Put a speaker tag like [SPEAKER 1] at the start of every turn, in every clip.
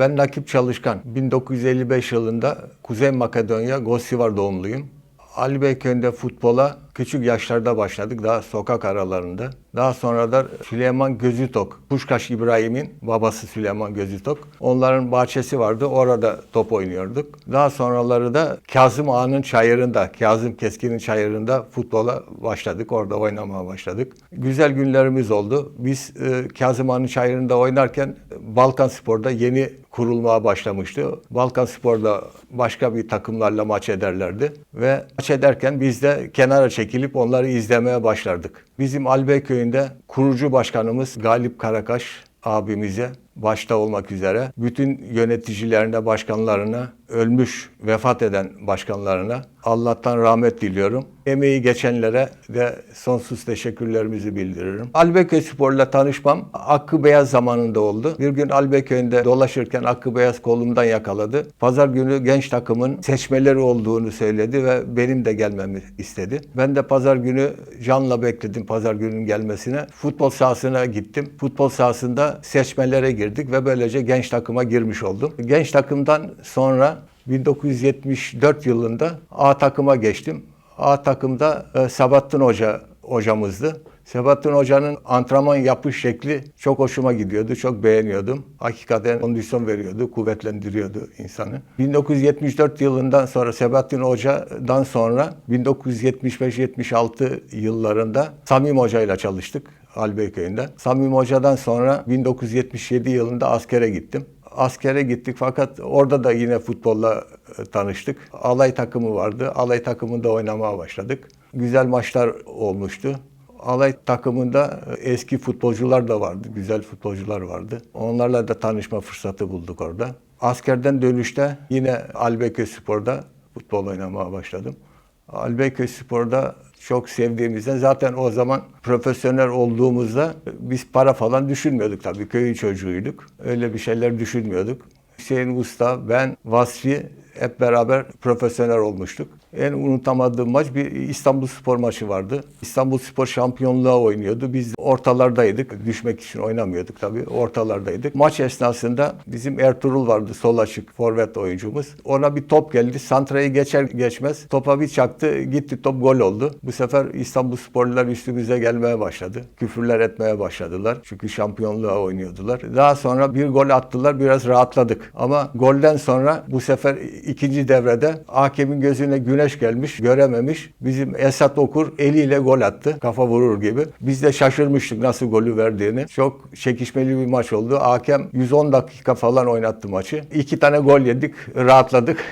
[SPEAKER 1] Ben Nakip Çalışkan. 1955 yılında Kuzey Makedonya Gosivar doğumluyum. Ali futbola küçük yaşlarda başladık. Daha sokak aralarında. Daha sonra da Süleyman Gözütok, Kuşkaş İbrahim'in babası Süleyman Gözütok. Onların bahçesi vardı. Orada top oynuyorduk. Daha sonraları da Kazım Ağa'nın çayırında, Kazım Keskin'in çayırında futbola başladık. Orada oynamaya başladık. Güzel günlerimiz oldu. Biz e, Kazım Ağa'nın çayırında oynarken Balkan Spor'da yeni kurulmaya başlamıştı. Balkan Spor'da başka bir takımlarla maç ederlerdi. Ve maç ederken biz de kenara çekilip onları izlemeye başlardık. Bizim Albey köyünde kurucu başkanımız Galip Karakaş abimize başta olmak üzere bütün yöneticilerine, başkanlarına, ölmüş, vefat eden başkanlarına Allah'tan rahmet diliyorum. Emeği geçenlere de sonsuz teşekkürlerimizi bildiririm. Albeköy Spor'la tanışmam Hakkı Beyaz zamanında oldu. Bir gün Albeköy'ünde dolaşırken Hakkı Beyaz kolumdan yakaladı. Pazar günü genç takımın seçmeleri olduğunu söyledi ve benim de gelmemi istedi. Ben de pazar günü canla bekledim pazar günün gelmesine. Futbol sahasına gittim. Futbol sahasında seçmelere girdik ve böylece genç takıma girmiş oldum. Genç takımdan sonra 1974 yılında A takıma geçtim. A takımda e, Sabahattin Hoca hocamızdı. Sebahattin Hoca'nın antrenman yapış şekli çok hoşuma gidiyordu. Çok beğeniyordum. Hakikaten kondisyon veriyordu, kuvvetlendiriyordu insanı. 1974 yılından sonra Sebahattin Hoca'dan sonra 1975-76 yıllarında Samim Hoca ile çalıştık Albeyköy'ünde. Samim Hoca'dan sonra 1977 yılında askere gittim askere gittik fakat orada da yine futbolla e, tanıştık. Alay takımı vardı. Alay takımında oynamaya başladık. Güzel maçlar olmuştu. Alay takımında e, eski futbolcular da vardı. Güzel futbolcular vardı. Onlarla da tanışma fırsatı bulduk orada. Askerden dönüşte yine Albeköy Spor'da futbol oynamaya başladım. Albeköy Spor'da çok sevdiğimizden zaten o zaman profesyonel olduğumuzda biz para falan düşünmüyorduk tabii. Köyün çocuğuyduk. Öyle bir şeyler düşünmüyorduk. Hüseyin Usta, ben, Vasfi hep beraber profesyonel olmuştuk. En unutamadığım maç bir İstanbul Spor maçı vardı. İstanbul Spor şampiyonluğa oynuyordu. Biz ortalardaydık. Düşmek için oynamıyorduk tabii. Ortalardaydık. Maç esnasında bizim Ertuğrul vardı. Sol açık forvet oyuncumuz. Ona bir top geldi. Santra'yı geçer geçmez topa bir çaktı. Gitti top gol oldu. Bu sefer İstanbul Sporlular üstümüze gelmeye başladı. Küfürler etmeye başladılar. Çünkü şampiyonluğa oynuyordular. Daha sonra bir gol attılar. Biraz rahatladık. Ama golden sonra bu sefer ikinci devrede hakemin gözüne güneş gelmiş, görememiş. Bizim Esat Okur eliyle gol attı. Kafa vurur gibi. Biz de şaşırmıştık nasıl golü verdiğini. Çok çekişmeli bir maç oldu. Hakem 110 dakika falan oynattı maçı. İki tane gol yedik, rahatladık.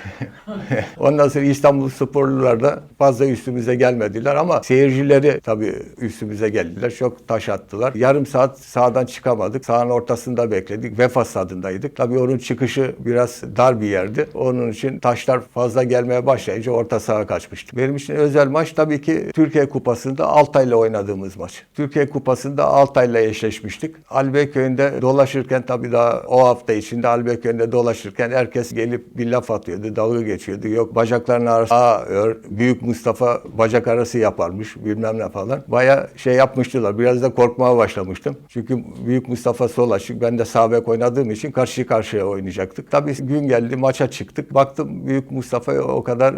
[SPEAKER 1] Ondan sonra İstanbul sporlular da fazla üstümüze gelmediler ama seyircileri tabii üstümüze geldiler. Çok taş attılar. Yarım saat sahadan çıkamadık. Sahanın ortasında bekledik. Vefa stadındaydık. Tabii onun çıkışı biraz dar bir yerdi. Onun için taşlar fazla gelmeye başlayınca orta saha kaçmıştı. Benim için özel maç tabii ki Türkiye Kupası'nda Altay'la oynadığımız maç. Türkiye Kupası'nda Altay'la eşleşmiştik. Albeyköy'ünde dolaşırken tabii daha o hafta içinde Albeyköy'ünde dolaşırken herkes gelip bir laf atıyordu, dalga geçiyordu. Yok bacaklarının arası Aa, ör, Büyük Mustafa bacak arası yaparmış bilmem ne falan. Baya şey yapmıştılar. Biraz da korkmaya başlamıştım. Çünkü Büyük Mustafa sol açık. Ben de sağ bek oynadığım için karşı karşıya oynayacaktık. Tabii gün geldi maça çıktık. Baktım Büyük Mustafa'ya o kadar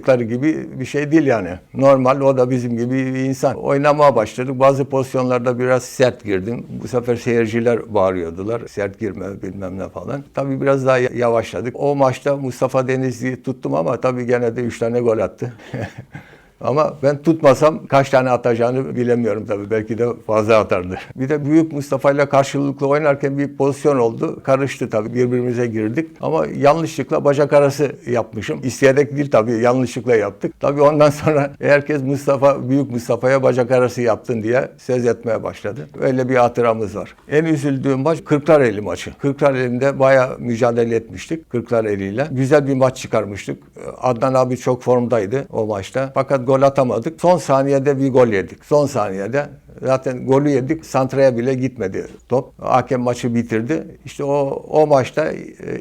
[SPEAKER 1] anlattıkları gibi bir şey değil yani. Normal o da bizim gibi bir insan. Oynamaya başladık. Bazı pozisyonlarda biraz sert girdim. Bu sefer seyirciler bağırıyordular. Sert girme bilmem ne falan. Tabii biraz daha yavaşladık. O maçta Mustafa Denizli'yi tuttum ama tabii gene de 3 tane gol attı. Ama ben tutmasam kaç tane atacağını bilemiyorum tabii. Belki de fazla atardı. Bir de Büyük Mustafa ile karşılıklı oynarken bir pozisyon oldu. Karıştı tabii. Birbirimize girdik. Ama yanlışlıkla bacak arası yapmışım. İsteyerek değil tabii. Yanlışlıkla yaptık. Tabii ondan sonra herkes Mustafa, Büyük Mustafa'ya bacak arası yaptın diye söz etmeye başladı. Öyle bir hatıramız var. En üzüldüğüm maç Kırklareli maçı. Kırklareli'nde bayağı mücadele etmiştik Kırklareli ile. Güzel bir maç çıkarmıştık. Adnan abi çok formdaydı o maçta. Fakat gol atamadık. Son saniyede bir gol yedik. Son saniyede Zaten golü yedik. Santraya bile gitmedi top. Hakem maçı bitirdi. İşte o o maçta e,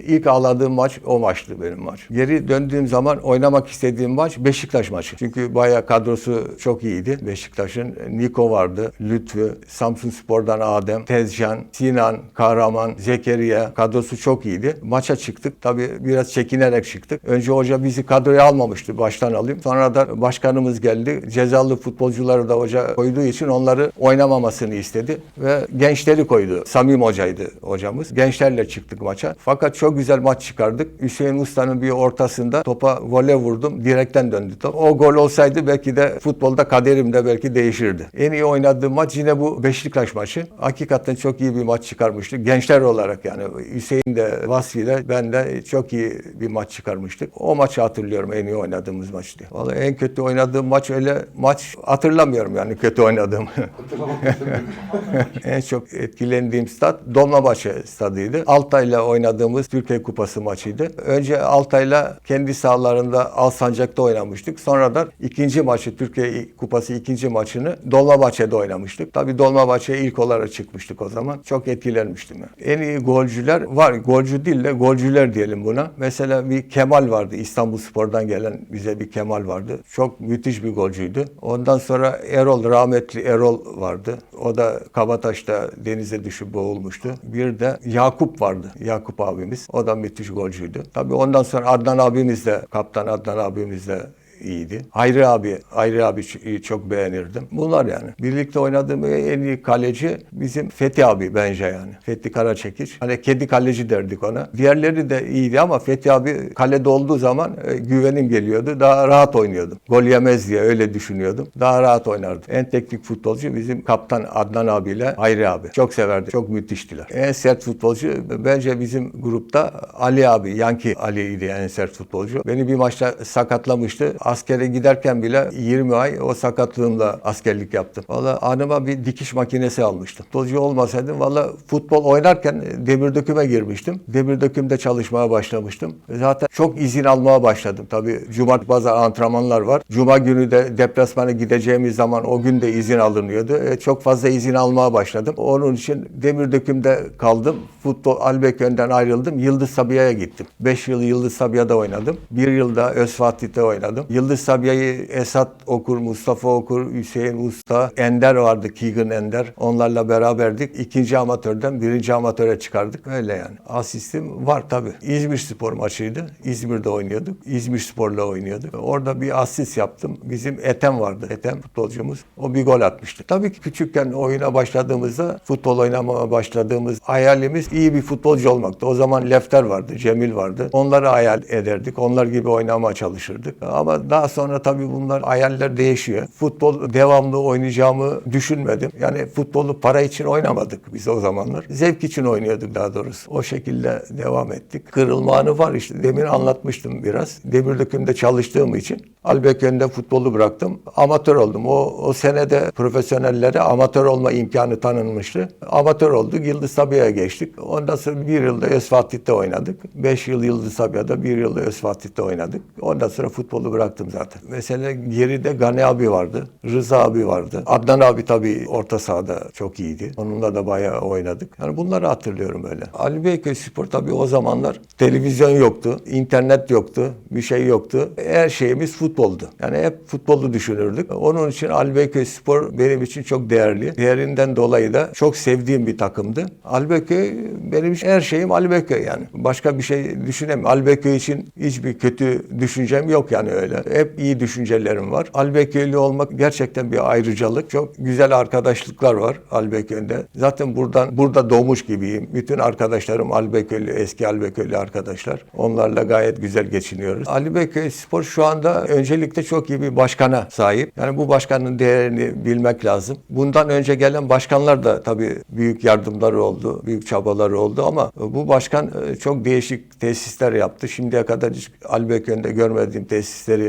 [SPEAKER 1] ilk ağladığım maç o maçtı benim maç. Geri döndüğüm zaman oynamak istediğim maç Beşiktaş maçı. Çünkü bayağı kadrosu çok iyiydi. Beşiktaş'ın Niko vardı, Lütfü, Samsun Spor'dan Adem, Tezcan, Sinan, Kahraman, Zekeriya kadrosu çok iyiydi. Maça çıktık. Tabii biraz çekinerek çıktık. Önce hoca bizi kadroya almamıştı. Baştan alayım. Sonra da başkanımız geldi. Cezalı futbolcuları da hoca koyduğu için onları oynamamasını istedi ve gençleri koydu. Samim hocaydı hocamız. Gençlerle çıktık maça. Fakat çok güzel maç çıkardık. Hüseyin Usta'nın bir ortasında topa vole vurdum. Direkten döndü top. O gol olsaydı belki de futbolda kaderim de belki değişirdi. En iyi oynadığım maç yine bu Beşiktaş maçı. Hakikaten çok iyi bir maç çıkarmıştık. Gençler olarak yani Hüseyin de Vasfi de ben de çok iyi bir maç çıkarmıştık. O maçı hatırlıyorum en iyi oynadığımız maçtı. Vallahi en kötü oynadığım maç öyle maç hatırlamıyorum yani kötü oynadığım. en çok etkilendiğim stat Dolmabahçe stadıydı. Altay'la oynadığımız Türkiye Kupası maçıydı. Önce Altay'la kendi sahalarında Alsancak'ta oynamıştık. Sonradan ikinci maçı Türkiye Kupası ikinci maçını Dolmabahçe'de oynamıştık. Tabii Dolmabahçe'ye ilk olarak çıkmıştık o zaman. Çok etkilenmiştim. Yani. En iyi golcüler var. Golcü değil de golcüler diyelim buna. Mesela bir Kemal vardı. İstanbul Spor'dan gelen bize bir Kemal vardı. Çok müthiş bir golcüydü. Ondan sonra Erol, rahmetli Erol vardı. O da Kabataş'ta denize düşüp boğulmuştu. Bir de Yakup vardı. Yakup abimiz. O da müthiş golcüydü. Tabii ondan sonra Adnan abimiz de, kaptan Adnan abimiz de iyiydi. Hayri abi, Hayri abi çok beğenirdim. Bunlar yani. Birlikte oynadığım en iyi kaleci bizim Fethi abi bence yani. Fethi Karaçekiç. Hani kedi kaleci derdik ona. Diğerleri de iyiydi ama Fethi abi kalede olduğu zaman e, güvenim geliyordu. Daha rahat oynuyordum. Gol yemez diye öyle düşünüyordum. Daha rahat oynardım. En teknik futbolcu bizim kaptan Adnan abiyle Hayri abi. Çok severdi. Çok müthiştiler. En sert futbolcu bence bizim grupta Ali abi. Yanki Ali idi en sert futbolcu. Beni bir maçta sakatlamıştı. Askere giderken bile 20 ay o sakatlığımla askerlik yaptım. Valla anıma bir dikiş makinesi almıştım. Futbolcu olmasaydım valla futbol oynarken demir döküme girmiştim. Demir dökümde çalışmaya başlamıştım. Zaten çok izin almaya başladım. Tabii cumartesi bazı antrenmanlar var. Cuma günü de deplasmana gideceğimiz zaman o gün de izin alınıyordu. E, çok fazla izin almaya başladım. Onun için demir dökümde kaldım. Futbol Albeköy'den ayrıldım. Yıldız Sabiha'ya gittim. 5 yıl Yıldız Sabiha'da oynadım. 1 yılda Özfatih'te oynadım. Yıldız Sabiha'yı Esat Okur, Mustafa Okur, Hüseyin Usta, Ender vardı, Keegan Ender. Onlarla beraberdik. İkinci amatörden birinci amatöre çıkardık. Öyle yani. Asistim var tabii. İzmir Spor maçıydı. İzmir'de oynuyorduk. İzmir Spor'la oynuyorduk. Orada bir asist yaptım. Bizim Etem vardı. Etem futbolcumuz. O bir gol atmıştı. Tabii ki küçükken oyuna başladığımızda, futbol oynamaya başladığımız hayalimiz iyi bir futbolcu olmaktı. O zaman Lefter vardı, Cemil vardı. Onları hayal ederdik. Onlar gibi oynamaya çalışırdık. Ama daha sonra tabii bunlar hayaller değişiyor. Futbol devamlı oynayacağımı düşünmedim. Yani futbolu para için oynamadık biz o zamanlar. Zevk için oynuyorduk daha doğrusu. O şekilde devam ettik. Kırılma anı var işte. Demin anlatmıştım biraz. Demir dökümde çalıştığım için Albeköy'de futbolu bıraktım. Amatör oldum. O, o senede profesyonellere amatör olma imkanı tanınmıştı. Amatör olduk. Yıldız Sabiha'ya geçtik. Ondan sonra bir yılda Özfatih'te oynadık. Beş yıl Yıldız Sabiha'da, bir yılda Özfatih'te oynadık. Ondan sonra futbolu bıraktım zaten. Mesela geride Gani abi vardı. Rıza abi vardı. Adnan abi tabii orta sahada çok iyiydi. Onunla da bayağı oynadık. Yani bunları hatırlıyorum öyle. Ali Beyköy Spor tabii o zamanlar televizyon yoktu, internet yoktu, bir şey yoktu. Her şeyimiz futboldu. Yani hep futbolu düşünürdük. Onun için Ali Beyköy Spor benim için çok değerli. Değerinden dolayı da çok sevdiğim bir takımdı. Ali Beyköy benim için her şeyim Ali Beyköy yani. Başka bir şey düşünemiyorum. Ali Beyköy için hiçbir kötü düşüncem yok yani öyle. Hep iyi düşüncelerim var. Albeköy'lü olmak gerçekten bir ayrıcalık. Çok güzel arkadaşlıklar var Albeköy'de. Zaten buradan burada doğmuş gibiyim. Bütün arkadaşlarım Albeköylü, eski Albeköylü arkadaşlar. Onlarla gayet güzel geçiniyoruz. Albeköy Spor şu anda öncelikle çok iyi bir başkana sahip. Yani bu başkanın değerini bilmek lazım. Bundan önce gelen başkanlar da tabii büyük yardımları oldu, büyük çabaları oldu ama bu başkan e, çok değişik tesisler yaptı. Şimdiye kadar hiç Albeköy'de görmediğim tesisleri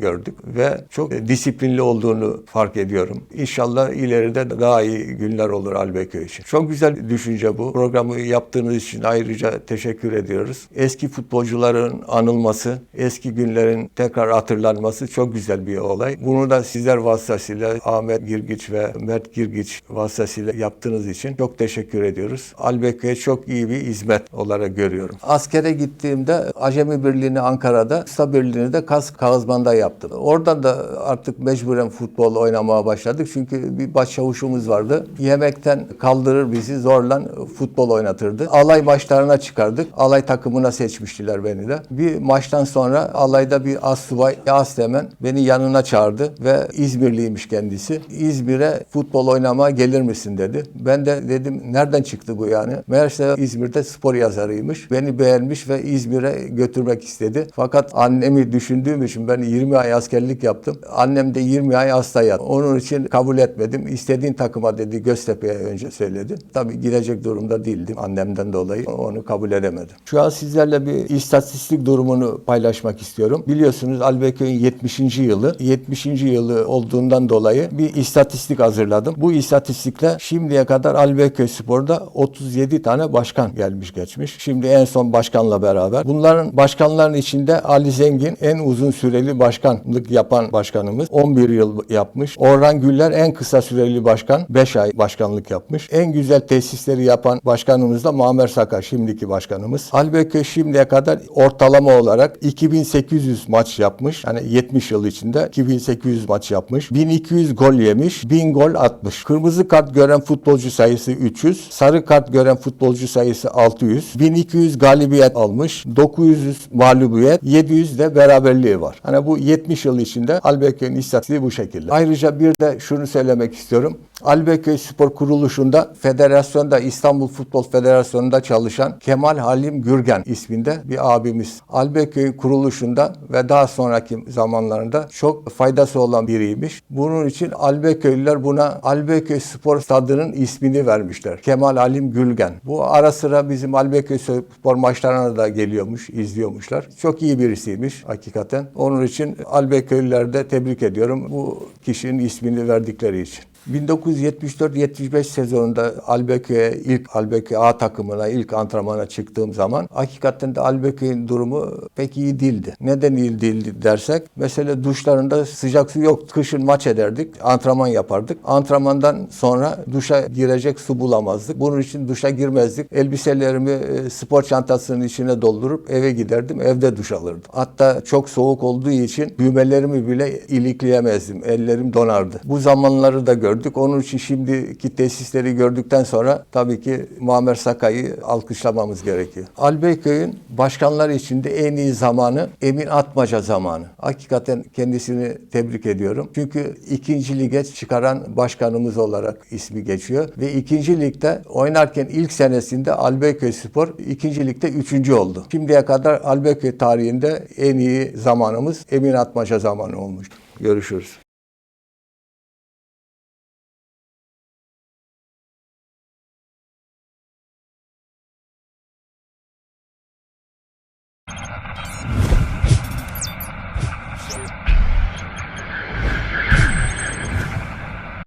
[SPEAKER 1] gördük ve çok disiplinli olduğunu fark ediyorum. İnşallah ileride daha iyi günler olur Albeköy için. Çok güzel düşünce bu. Programı yaptığınız için ayrıca teşekkür ediyoruz. Eski futbolcuların anılması, eski günlerin tekrar hatırlanması çok güzel bir olay. Bunu da sizler vasıtasıyla Ahmet Girgiç ve Mert Girgiç vasıtasıyla yaptığınız için çok teşekkür ediyoruz. Albeköy'e çok iyi bir hizmet olarak görüyorum. Askere gittiğimde Acemi Birliği'ni Ankara'da, Usta Birliği'ni de Kas Kağızman'da yaptım. Oradan da artık mecburen futbol oynamaya başladık. Çünkü bir başçavuşumuz vardı. Yemekten kaldırır bizi zorla futbol oynatırdı. Alay maçlarına çıkardık. Alay takımına seçmiştiler beni de. Bir maçtan sonra alayda bir assubay Astemen beni yanına çağırdı ve İzmirliymiş kendisi. İzmir'e futbol oynamaya gelir misin dedi. Ben de dedim nereden çıktı bu yani? Meğerse İzmir'de spor yazarıymış. Beni beğenmiş ve İzmir'e götürmek istedi. Fakat annemi düşündüğüm için ben 20 ay askerlik yaptım. Annem de 20 ay hasta yattı. Onun için kabul etmedim. İstediğin takıma dedi Göztepe'ye önce söyledi. Tabii gidecek durumda değildim annemden dolayı. Onu kabul edemedim. Şu an sizlerle bir istatistik durumunu paylaşmak istiyorum. Biliyorsunuz Albeköy'ün 70. yılı. 70. yılı olduğundan dolayı bir istatistik hazırladım. Bu istatistikle şimdiye kadar Albeköy Spor'da 37 tane başkan gelmiş geçmiş. Şimdi en son başkanla beraber. Bunların başkanların içinde Ali Zengin en uzun süreli başkanlık yapan başkanımız. 11 yıl yapmış. Orhan Güller en kısa süreli başkan. 5 ay başkanlık yapmış. En güzel tesisleri yapan başkanımız da Muammer Saka şimdiki başkanımız. Albeköy şimdiye kadar ortalama olarak 2800 maç yapmış. Yani 70 yıl içinde 2800 maç yapmış. 1200 gol yemiş. 1000 gol atmış. Kırmızı kart gören futbolcu sayısı 300. Sarı kart gören futbolcu sayısı 600. 1200 galibiyet almış. 900 mağlubiyet. 700 de beraberliği var. Hani bu 70 yıl içinde Albeköy'ün istatistiği bu şekilde. Ayrıca bir de şunu söylemek istiyorum. Albeköy Spor Kuruluşu'nda federasyonda İstanbul Futbol Federasyonu'nda çalışan Kemal Halim Gürgen isminde bir abimiz. Albeköy kuruluşunda ve daha sonraki zamanlarında çok faydası olan biriymiş. Bunun için Albeköylüler buna Albeköy Spor Stadı'nın ismini vermişler. Kemal Halim Gürgen. Bu ara sıra bizim Albeköy Spor maçlarına da geliyormuş, izliyormuşlar. Çok iyi birisiymiş hakikaten. Onun için Albeköylüler de tebrik ediyorum bu kişinin ismini verdikleri için. 1974-75 sezonunda Albeköy'e ilk Albeköy A takımına ilk antrenmana çıktığım zaman hakikaten de Albeköy'ün durumu pek iyi değildi. Neden iyi değildi dersek mesela duşlarında sıcak su yok. Kışın maç ederdik, antrenman yapardık. Antrenmandan sonra duşa girecek su bulamazdık. Bunun için duşa girmezdik. Elbiselerimi e, spor çantasının içine doldurup eve giderdim. Evde duş alırdım. Hatta çok soğuk olduğu için düğmelerimi bile ilikleyemezdim. Ellerim donardı. Bu zamanları da gördük. Onun için şimdiki tesisleri gördükten sonra tabii ki Muammer Sakay'ı alkışlamamız gerekiyor. Albeyköy'ün başkanlar içinde en iyi zamanı Emin Atmaca zamanı. Hakikaten kendisini tebrik ediyorum. Çünkü ikinci lige çıkaran başkanımız olarak ismi geçiyor. Ve ikinci ligde oynarken ilk senesinde Albeyköy Spor ikinci ligde üçüncü oldu. Şimdiye kadar Albeyköy tarihinde en iyi zamanımız Emin Atmaca zamanı olmuş. Görüşürüz.